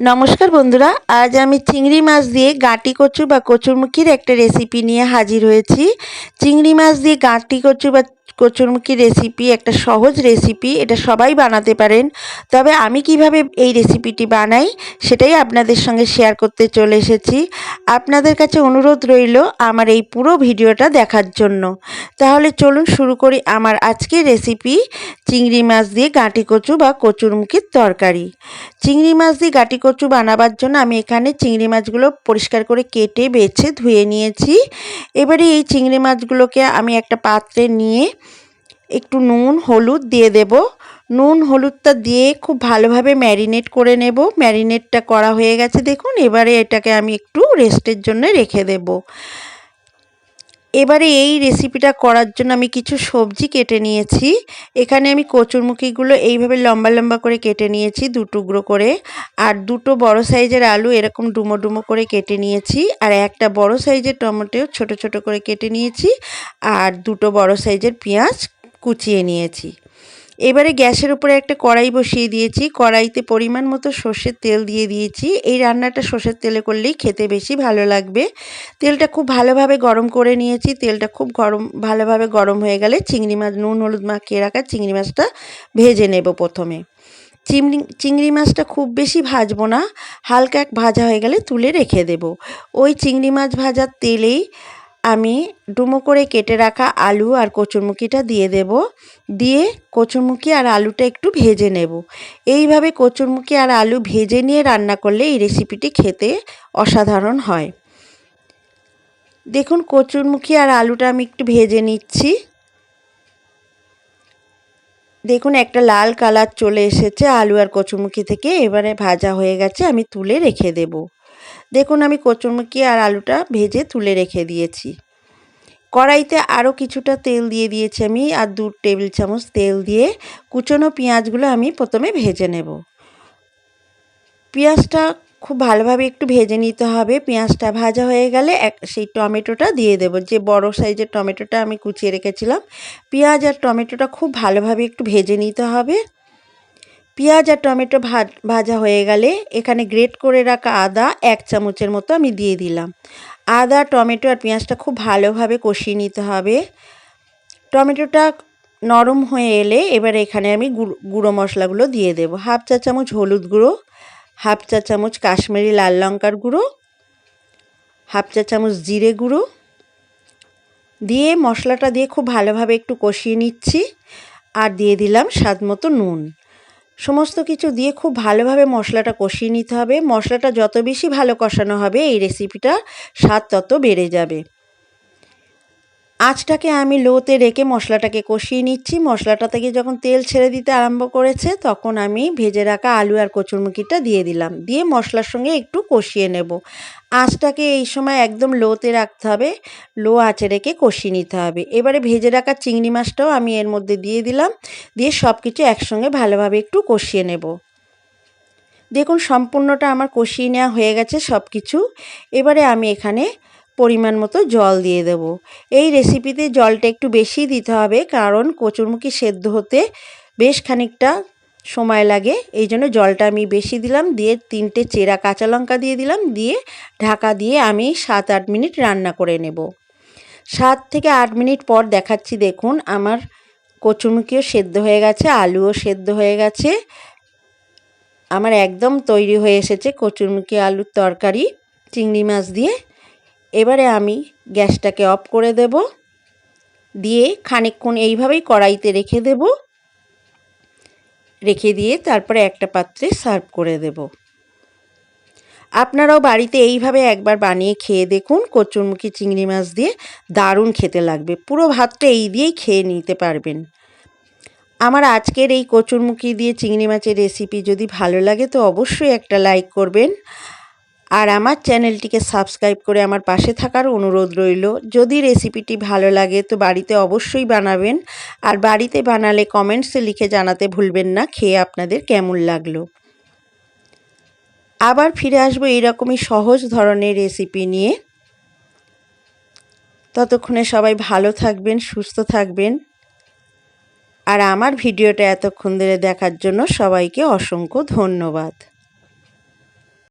নমস্কার বন্ধুরা, আজ আমি চিংড়ি মাছ দিয়ে গাঁটি কচু বা কচুরমুখির একটা রেসিপি নিয়ে হাজির হয়েছি। চিংড়ি মাছ দিয়ে গাঁটি কচু বা কচুরমুখী রেসিপি একটা সহজ রেসিপি এটা সবাই বানাতে পারেন। তবে আমি কীভাবে এই রেসিপিটি বানাই, সেটাই আপনাদের সঙ্গে শেয়ার করতে চলে এসেছি। আপনাদের কাছে অনুরোধ রইল আমার এই পুরো ভিডিওটা দেখার জন্য। তাহলে চলুন শুরু করি আমার আজকের রেসিপি চিংড়ি মাছ দিয়ে গাঁটি কচু বা কচুরমুখির তরকারি। চিংড়ি মাছ দিয়ে গাঁটি কচু বানাবার জন্য আমি এখানে চিংড়ি মাছগুলো পরিষ্কার করে কেটে, বেছে, ধুয়ে নিয়েছি। এবারে এই চিংড়ি মাছগুলোকে আমি একটা পাত্রে নিয়ে একটু নুন, হলুদ দিয়ে দেব। নুন, হলুদটা দিয়ে খুব ভালোভাবে ম্যারিনেট করে নেব। ম্যারিনেটটা করা হয়ে গেছে দেখুন, এবারে এটাকে আমি একটু রেস্টের জন্য রেখে দেব। এবারে এই রেসিপিটা করার জন্য আমি কিছু সবজি কেটে নিয়েছি। এখানে আমি কচুরমুখিগুলো এইভাবে লম্বা লম্বা করে কেটে নিয়েছি, দু টুকরো করে। আর দুটো বড় সাইজের আলু এরকম ডুমো ডুমো করে কেটে নিয়েছি। আর একটা বড় সাইজের টমেটো ছোট ছোট করে কেটে নিয়েছি। আর দুটো বড় সাইজের পেঁয়াজ কুচিয়ে নিয়েছি। এবারে গ্যাসের উপরে একটা কড়াই বসিয়ে দিয়েছি। কড়াইতে পরিমাণ মতো সর্ষের তেল দিয়ে দিয়েছি। এই রান্নাটা সর্ষের তেলে করলেই খেতে বেশি ভালো লাগবে। তেলটা খুব ভালোভাবে গরম করে নিয়েছি। তেলটা খুব গরম, ভালোভাবে গরম হয়ে গেলে চিংড়ি মাছ, নুন, হলুদ মাখিয়ে রাখা চিংড়ি মাছটা ভেজে নেব প্রথমে। চিংড়ি চিংড়ি মাছটা খুব বেশি ভাজবো না। হালকা এক ভাজা হয়ে গেলে তুলে রেখে দেব। ওই চিংড়ি মাছ ভাজার তেলেই আমি ডুমো করে কেটে রাখা আলু আর কচুরমুখিটা দিয়ে দেব। দিয়ে কচুরমুখি আর আলুটা একটু ভেজে নেব। এইভাবে কচুরমুখি আর আলু ভেজে নিয়ে রান্না করলে এই রেসিপিটি খেতে অসাধারণ হয়। দেখুন, কচুরমুখি আর আলুটা আমি একটু ভেজে নিচ্ছি। দেখুন, একটা লাল কালার চলে এসেছে আলু আর কচুরমুখি থেকে। এবারে ভাজা হয়ে গেছে, আমি তুলে রেখে দেবো। দেখুন আমি কচুরমুখি আর আলুটা ভেজে তুলে রেখে দিয়েছি। কড়াইতে আরও কিছুটা তেল দিয়ে দিয়েছি আমি আর দু টেবিল চামচ তেল দিয়ে কুচনো পেঁয়াজগুলো আমি প্রথমে ভেজে নেব। পেঁয়াজটা খুব ভালোভাবে একটু ভেজে নিতে হবে। পেঁয়াজটা ভাজা হয়ে গেলে এক সেই টমেটোটা দিয়ে দেব। যে বড় সাইজের টমেটোটা আমি কুচিয়ে রেখেছিলাম, পেঁয়াজ আর টমেটোটা খুব ভালোভাবে একটু ভেজে নিতে হবে। পেঁয়াজ আর টমেটো ভাজা হয়ে গেলে এখানে গ্রেট করে রাখা আদা এক চামচের মতো আমি দিয়ে দিলাম। আদা, টমেটো আর পেঁয়াজটা খুব ভালোভাবে কষিয়ে নিতে হবে। টমেটোটা নরম হয়ে এলে এবার এখানে আমি গুঁড়ো মশলাগুলো দিয়ে দেবো। হাফ চা চামচ হলুদ গুঁড়ো, হাফ চা চামচ কাশ্মীরি লাল লঙ্কার গুঁড়ো, হাফ চা চামচ জিরে গুঁড়ো। দিয়ে মশলাটা দিয়ে খুব ভালোভাবে একটু কষিয়ে নিচ্ছি। আর দিয়ে দিলাম স্বাদ মতো নুন। সমস্ত কিছু দিয়ে খুব ভালোভাবে মশলাটা কষিয়ে নিতে হবে। মশলাটা যত বেশি ভালো কষানো হবে, এই রেসিপিটা স্বাদ তত বেড়ে যাবে। আঁচটাকে আমি লোতে রেখে মশলাটাকে কষিয়ে নিচ্ছি। মশলাটা থেকে যখন তেল ছেড়ে দিতে আরম্ভ করেছে, তখন আমি ভেজে রাখা আলু আর কচুরমুখিটা দিয়ে দিলাম। দিয়ে মশলার সঙ্গে একটু কষিয়ে নেব। আঁচটাকে এই সময় একদম লোতে রাখতে হবে। লো আঁচে রেখে কষিয়ে নিতে হবে। এবারে ভেজে রাখা চিংড়ি মাছটাও আমি এর মধ্যে দিয়ে দিলাম। দিয়ে সব কিছু একসঙ্গে ভালোভাবে একটু কষিয়ে নেব। দেখুন, সম্পূর্ণটা আমার কষিয়ে নেওয়া হয়ে গেছে সব কিছু এবারে আমি এখানে পরিমাণ মতো জল দিয়ে দেব। এই রেসিপিতে জলটা একটু বেশি দিতে হবে, কারণ কচুরমুখী সেদ্ধ হতে বেশ খানিকটা সময় লাগে। এই জন্য জলটা আমি বেশি দিলাম, দিয়ে তিনটে চেরা কাঁচা লঙ্কা দিয়ে দিলাম, দিয়ে ঢাকা দিয়ে আমি সাত আট মিনিট রান্না করে নেব। সাত থেকে আট মিনিট পর দেখাচ্ছি, দেখুন আমার কচুরমুখিও সেদ্ধ হয়ে গেছে, আলুও সেদ্ধ হয়ে গেছে। আমার একদম তৈরি হয়ে এসেছে কচুরমুখী আলুর তরকারি, চিংড়ি মাছ দিয়ে। এবারে আমি গ্যাসটাকে অফ করে দেব। দিয়ে খানিকক্ষণ এইভাবেই কড়াইতে রেখে দেব। রেখে দিয়ে তারপরে একটা পাত্রে সার্ভ করে দেব। আপনারাও বাড়িতে এইভাবে একবার বানিয়ে খেয়ে দেখুন। কচুরমুখী চিংড়ি মাছ দিয়ে দারুণ খেতে লাগবে। পুরো ভাতটা এই দিয়েই খেয়ে নিতে পারবেন। আমার আজকের এই কচুরমুখী দিয়ে চিংড়ি মাছের রেসিপি যদি ভালো লাগে তো অবশ্যই একটা লাইক করবেন। আর আমার চ্যানেলটিকে সাবস্ক্রাইব করে আমার পাশে থাকার অনুরোধ রইল। যদি রেসিপিটি ভালো লাগে তো বাড়িতে অবশ্যই বানাবেন। আর বাড়িতে বানালে কমেন্টসে লিখে জানাতে ভুলবেন না, খেয়ে আপনাদের কেমন লাগল। আবার ফিরে আসব এইরকমই সহজ ধরনের রেসিপি নিয়ে। ততক্ষণে সবাই ভালো থাকবেন, সুস্থ থাকবেন। আর আমার ভিডিওটা এতক্ষণ ধরে দেখার জন্য সবাইকে অসংখ্য ধন্যবাদ।